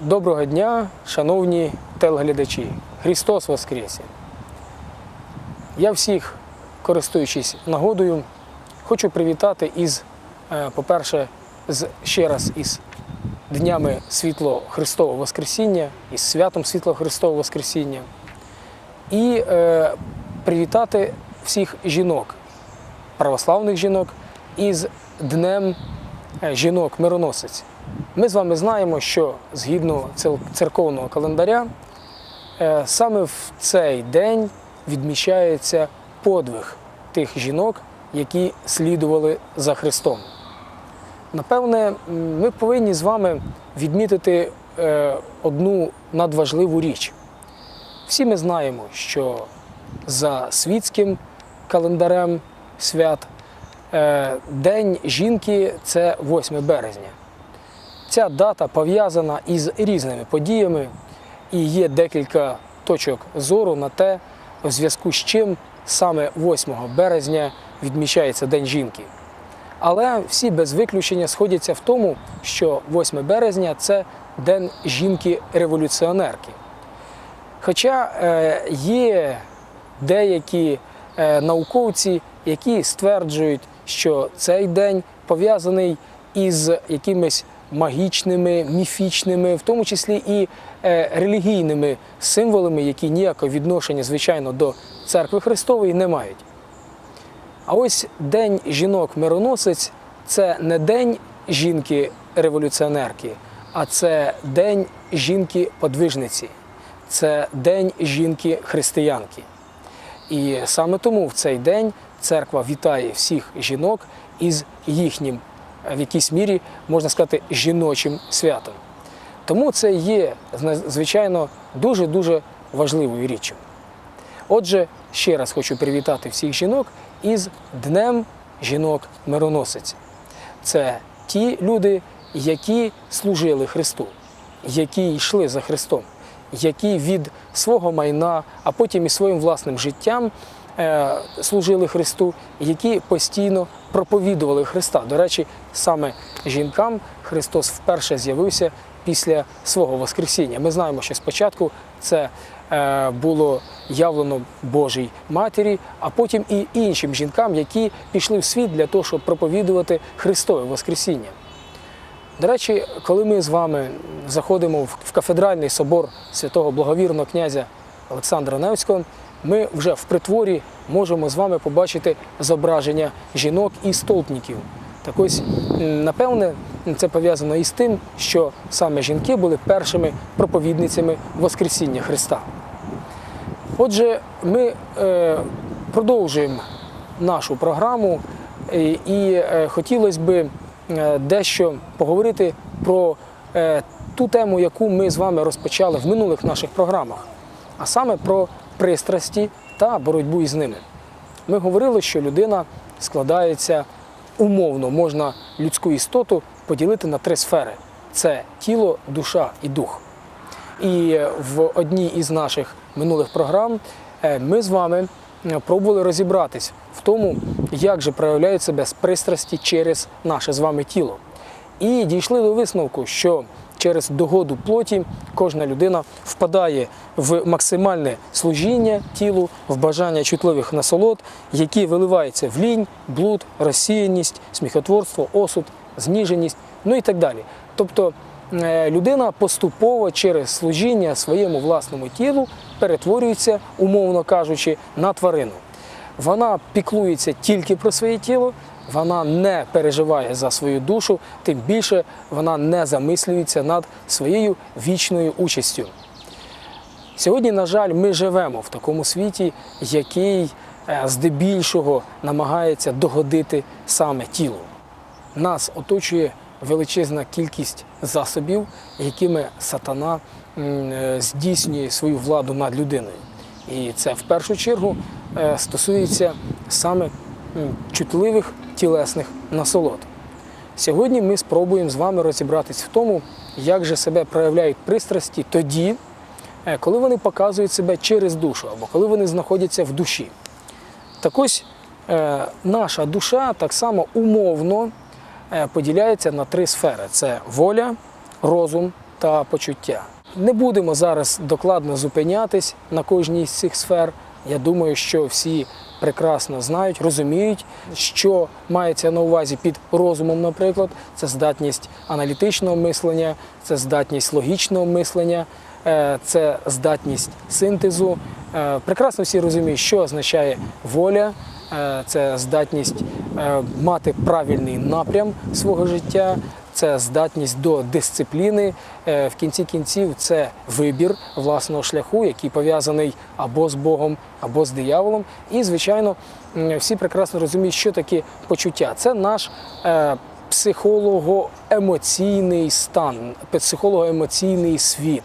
Доброго дня, шановні телеглядачі. Христос Воскресе! Я всіх, користуючись нагодою, хочу привітати із, е, по-перше, ще раз із Днями Світло Христового Воскресіння, із святом Світло Христового Воскресіння. І е, привітати всіх жінок, православних жінок, із Днем е, жінок-мироносець. Ми з вами знаємо, що згідно церковного календаря, е, саме в цей день відмічається подвиг тих жінок, які слідували за Христом. Напевне, ми повинні з вами відмітити е, одну надважливу річ. Всі ми знаємо, що за світським календарем свят е, День жінки це 8 березня. Ця дата пов'язана із різними подіями, і є декілька точок зору на те, в зв'язку з чим саме 8 березня відмічається День жінки. Але всі без виключення сходяться в тому, що 8 березня це День жінки-революціонерки. Хоча е, є деякі е, науковці, які стверджують, що цей день пов'язаний із якимись магічними, міфічними, в тому числі і е, релігійними символами, які ніякого відношення, звичайно, до церкви Христової не мають. А ось День жінок-мироносець це не день жінки-революціонерки, а це день жінки-подвижниці, це день жінки-християнки. І саме тому в цей день церква вітає всіх жінок із їхнім, в якійсь мірі, можна сказати, жіночим святом. Тому це є, звичайно, дуже-дуже важливою річчю. Отже, ще раз хочу привітати всіх жінок із Днем жінок-мироносиць. Це ті люди, які служили Христу, які йшли за Христом, які від свого майна, а потім і своїм власним життям е, служили Христу, які постійно проповідували Христа. До речі, саме жінкам Христос вперше з'явився після свого Воскресіння. Ми знаємо, що спочатку це е, було явлено Божій матері, а потім і іншим жінкам, які пішли в світ для того, щоб проповідувати Христове Воскресіння. До речі, коли ми з вами заходимо в кафедральний собор святого благовірного князя Олександра Невського, ми вже в притворі можемо з вами побачити зображення жінок і столпників. Так ось, напевне, це пов'язано із тим, що саме жінки були першими проповідницями Воскресіння Христа. Отже, ми е, продовжуємо нашу програму, і, і е, хотілося б е, дещо поговорити про е, ту тему, яку ми з вами розпочали в минулих наших програмах, а саме про пристрасті та боротьбу із ними. Ми говорили, що людина складається умовно, можна людську істоту поділити на три сфери: це тіло, душа і дух. І в одній із наших минулих програм е, ми з вами е, пробували розібратись в тому, як же проявляють себе з пристрасті через наше з вами тіло. І дійшли до висновку, що через догоду плоті кожна людина впадає в максимальне служіння тілу, в бажання чутливих насолод, які виливаються в лінь, блуд, розсіяність, сміхотворство, осуд, зніженість, ну і так далі. Тобто е, людина поступово через служіння своєму власному тілу перетворюється, умовно кажучи, на тварину. Вона піклується тільки про своє тіло, вона не переживає за свою душу, тим більше вона не замислюється над своєю вічною участю. Сьогодні, на жаль, ми живемо в такому світі, який е, здебільшого намагається догодити саме тілу. Нас оточує величезна кількість засобів, якими сатана е, здійснює свою владу над людиною. І це в першу чергу е, стосується саме чутливих тілесних насолод. Сьогодні ми спробуємо з вами розібратись в тому, як же себе проявляють пристрасті тоді, е, коли вони показують себе через душу або коли вони знаходяться в душі. Так ось е, наша душа так само умовно е, поділяється на три сфери: це воля, розум та почуття. Не будемо зараз докладно зупинятись на кожній з цих сфер. Я думаю, що всі прекрасно знають, розуміють, що мається на увазі під розумом, наприклад, це здатність аналітичного мислення, це здатність логічного мислення, е, це здатність синтезу. Е, Прекрасно всі розуміють, що означає воля, е, це здатність мати правильний напрям свого життя, це здатність до дисципліни. Е, В кінці кінців це вибір власного шляху, який пов'язаний або з Богом, або з дияволом. І, звичайно, всі прекрасно розуміють, що таке почуття. Це наш е, психолого-емоційний стан, психолого-емоційний світ,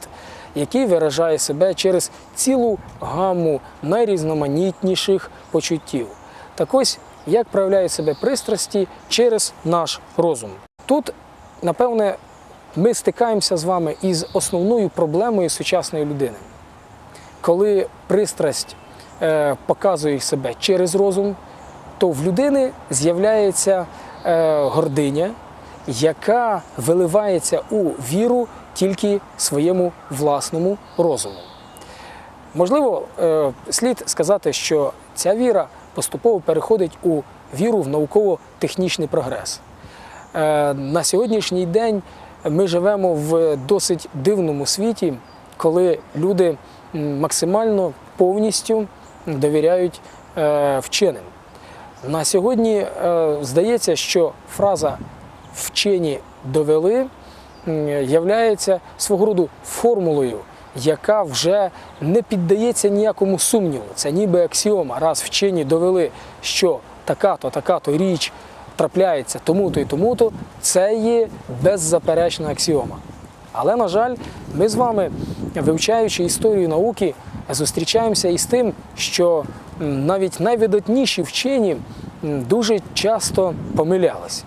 який виражає себе через цілу гаму найрізноманітніших почуттів. Так ось, як проявляють себе пристрасті через наш розум. Тут, напевне, ми стикаємося з вами із основною проблемою сучасної людини. Коли пристрасть е, показує себе через розум, то в людини з'являється е, гординя, яка виливається у віру тільки своєму власному розуму. Можливо, е, слід сказати, що ця віра поступово переходить у віру в науково-технічний прогрес. Е, На сьогоднішній день ми живемо в досить дивному світі, коли люди максимально повністю довіряють е, вченим. На сьогодні е, здається, що фраза вчені довели являється свого роду формулою, яка вже не піддається ніякому сумніву. Це ніби аксіома. Раз вчені довели, що така-то, така-то річ трапляється тому-то і тому-то, це є беззаперечна аксіома. Але, на жаль, ми з вами, вивчаючи історію науки, зустрічаємося із тим, що навіть найвидатніші вчені дуже часто помилялись.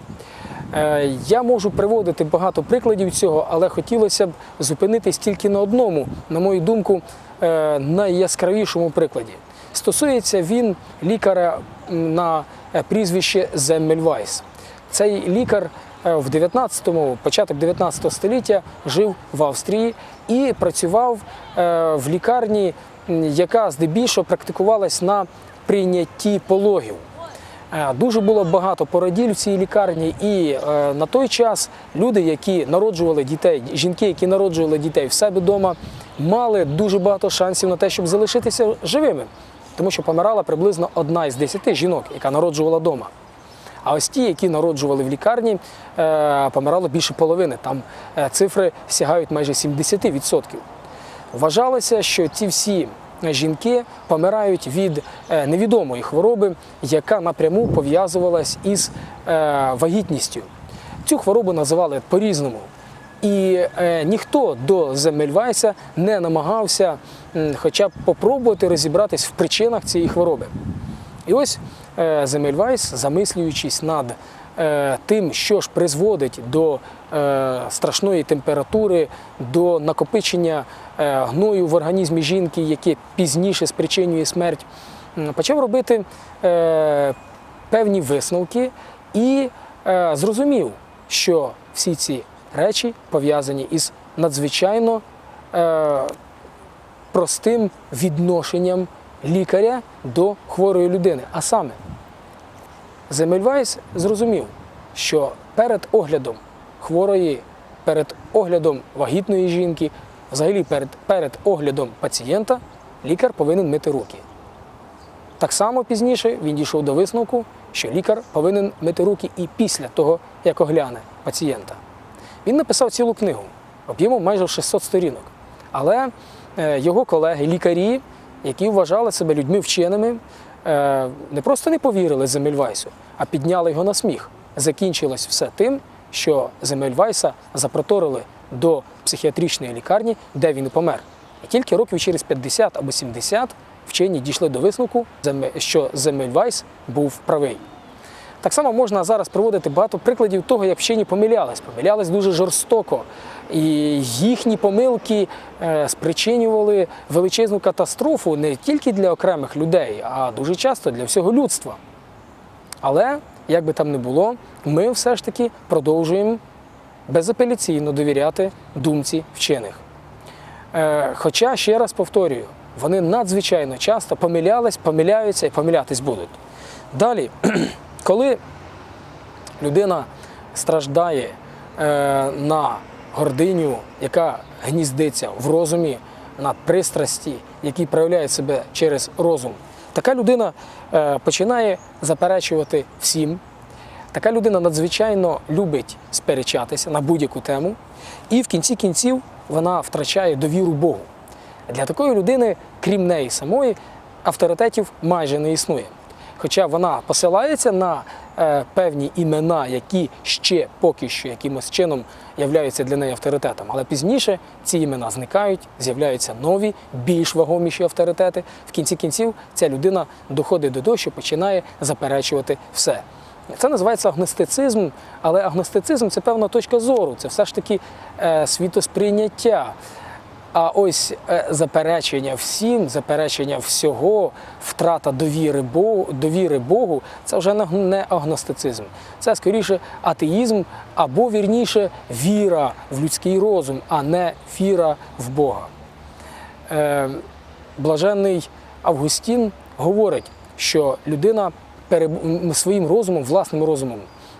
Е, Я можу приводити багато прикладів цього, але хотілося б зупинитись тільки на одному, на мою думку, е, найяскравішому прикладі. Стосується він лікаря на е, прізвище Земмельвайс. Цей лікар е, в 19-му, початок 19 століття жив в Австрії і працював е, в лікарні, яка здебільшого практикувалась на прийнятті пологів. Дуже було багато породіль в цій лікарні, і е, на той час люди, які народжували дітей, жінки, які народжували дітей в себе вдома, мали дуже багато шансів на те, щоб залишитися живими, тому що помирала приблизно одна із десяти жінок, яка народжувала вдома. А ось ті, які народжували в лікарні, е, помирало більше половини. Там е, цифри сягають майже 70%. Вважалося, що ці всі жінки помирають від е, невідомої хвороби, яка напряму пов'язувалась із вагітністю. Цю хворобу називали по-різному. І е, ніхто до Земельвайса не намагався м, хоча б попробувати розібратись в причинах цієї хвороби. І ось е, Земельвайс, замислюючись над е, тим, що ж призводить до е, страшної температури, до накопичення е, гною в організмі жінки, яке пізніше спричинює смерть, почав робити е, певні висновки і е, зрозумів, що всі ці речі пов'язані із надзвичайно е, простим відношенням лікаря до хворої людини. А саме, Земельвайс зрозумів, що перед оглядом хворої, перед оглядом вагітної жінки, взагалі перед, перед оглядом пацієнта, лікар повинен мити руки. Так само пізніше він дійшов до висновку, що лікар повинен мити руки і після того, як огляне пацієнта. Він написав цілу книгу об'ємом майже 600 сторінок. Але е, його колеги, лікарі, які вважали себе людьми вченими, е, не просто не повірили Земельвайсу, а підняли його на сміх. Закінчилось все тим, що Земельвайса запроторили до психіатричної лікарні, де він і помер. І тільки років через 50 або 70 вчені дійшли до висновку, що Земельвайс був правий. Так само можна зараз приводити багато прикладів того, як вчені помилялись. Помилялись дуже жорстоко. І їхні помилки е, спричинювали величезну катастрофу не тільки для окремих людей, а дуже часто для всього людства. Але, як би там не було, ми все ж таки продовжуємо безапеляційно довіряти думці вчених. Е, Хоча, ще раз повторюю, вони надзвичайно часто помилялись, помиляються і помилятись будуть. Далі, коли людина страждає е, на гординю, яка гніздиться в розумі, на пристрасті, які проявляють себе через розум, така людина е, починає заперечувати всім. Така людина надзвичайно любить сперечатися на будь-яку тему, і в кінці кінців вона втрачає довіру Богу. Для такої людини, крім неї самої, авторитетів майже не існує. Хоча вона посилається на е, певні імена, які ще поки що якимось чином являються для неї авторитетом. Але пізніше ці імена зникають, з'являються нові, більш вагоміші авторитети. В кінці кінців ця людина доходить до того, що починає заперечувати все. Це називається агностицизм, але агностицизм це певна точка зору, це все ж таки е, світосприйняття. А ось е, заперечення всім, заперечення всього, втрата довіри Богу, довіри Богу це вже не- агностицизм. Це скоріше атеїзм або вірніше віра в людський розум, а не віра в Бога. Е, Блаженний Августін говорить, що людина своїм розумом, власним розумом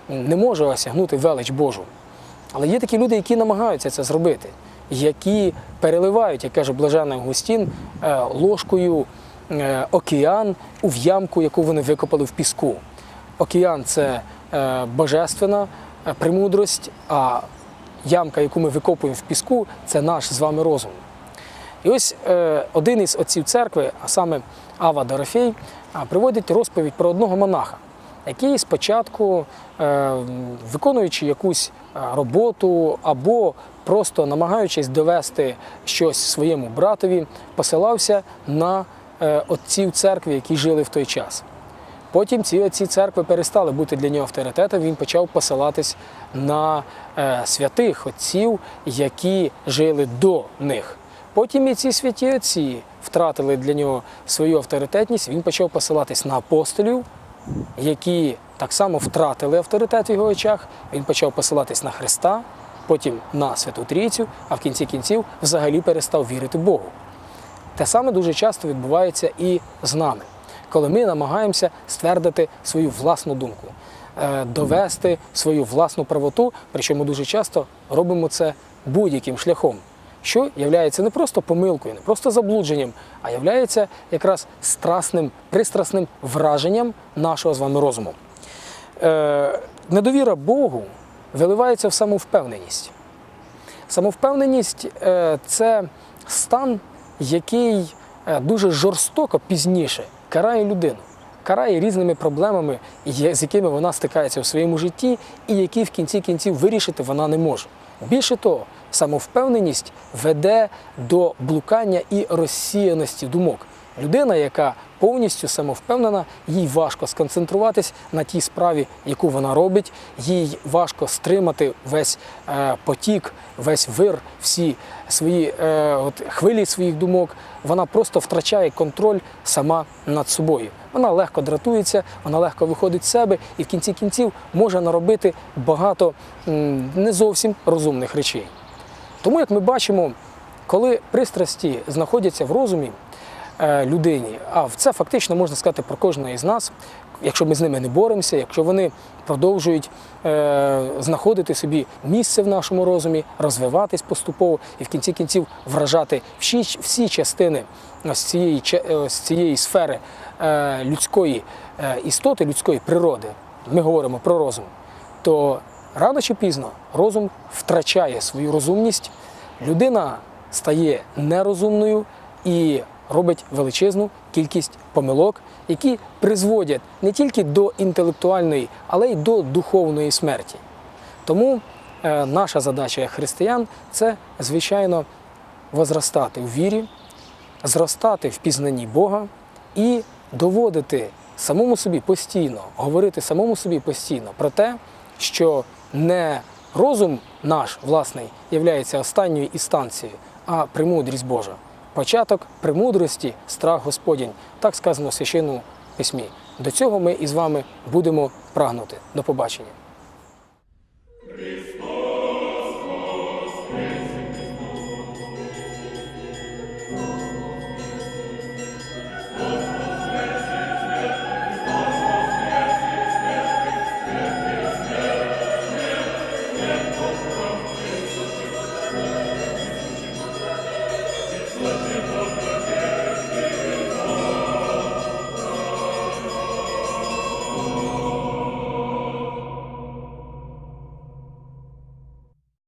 не може осягнути велич Божу. Але є такі люди, які намагаються це зробити, які переливають, як каже Блаженний Августін, е, ложкою е, океан у ямку, яку вони викопали в піску. Океан це е, божественна премудрость, а ямка, яку ми викопуємо в піску, це наш з вами розум. І ось один із отців церкви, а саме Ава Дорофей, приводить розповідь про одного монаха, який спочатку, виконуючи якусь роботу або просто намагаючись довести щось своєму братові, посилався на е, отців церкви, які жили в той час. Потім ці отці церкви перестали бути для нього авторитетом. Він почав посилатись на е, святих отців, які жили до них. Потім і ці святі отці втратили для нього свою авторитетність. Він почав посилатись на апостолів, які так само втратили авторитет в його очах. Він почав посилатись на Христа, потім на Святу Трійцю, а в кінці кінців взагалі перестав вірити Богу. Те саме дуже часто відбувається і з нами, коли ми намагаємося ствердити свою власну думку, е, довести свою власну правоту, причому дуже часто робимо це будь-яким шляхом, що є не просто помилкою, не просто заблудженням, а є якраз страсним, пристрасним враженням нашого з вами розуму. Е, Недовіра Богу виливається в самовпевненість. Самовпевненість е, це стан, який е, дуже жорстоко пізніше карає людину, карає різними проблемами, з якими вона стикається в своєму житті, і які в кінці кінців вирішити вона не може. Більше того, самовпевненість веде до блукання і розсіяності думок. Людина, яка повністю самовпевнена, їй важко сконцентруватись на тій справі, яку вона робить, їй важко стримати весь е, потік, весь вир, всі свої е, от, хвилі своїх думок. Вона просто втрачає контроль сама над собою. Вона легко дратується, вона легко виходить з себе і в кінці кінців може наробити багато не зовсім розумних речей. Тому, як ми бачимо, коли пристрасті знаходяться в розумі людині, а це фактично можна сказати про кожного із нас, якщо ми з ними не боремося, якщо вони продовжують е, знаходити собі місце в нашому розумі, розвиватись поступово і в кінці кінців вражати всі, всі частини ось цієї, че- е, цієї сфери е, людської е, істоти, людської природи, ми говоримо про розум, то рано чи пізно розум втрачає свою розумність, людина стає нерозумною і робить величезну кількість помилок, які призводять не тільки до інтелектуальної, але й до духовної смерті. Тому е, наша задача як християн це, звичайно, возростати у вірі, зростати в пізнанні Бога і доводити самому собі постійно, говорити самому собі постійно про те, що не розум наш власний являється останньою інстанцією, а премудрість Божа. Початок премудрості, страх Господінь, так сказано в священному письмі. До цього ми із вами будемо прагнути. До побачення.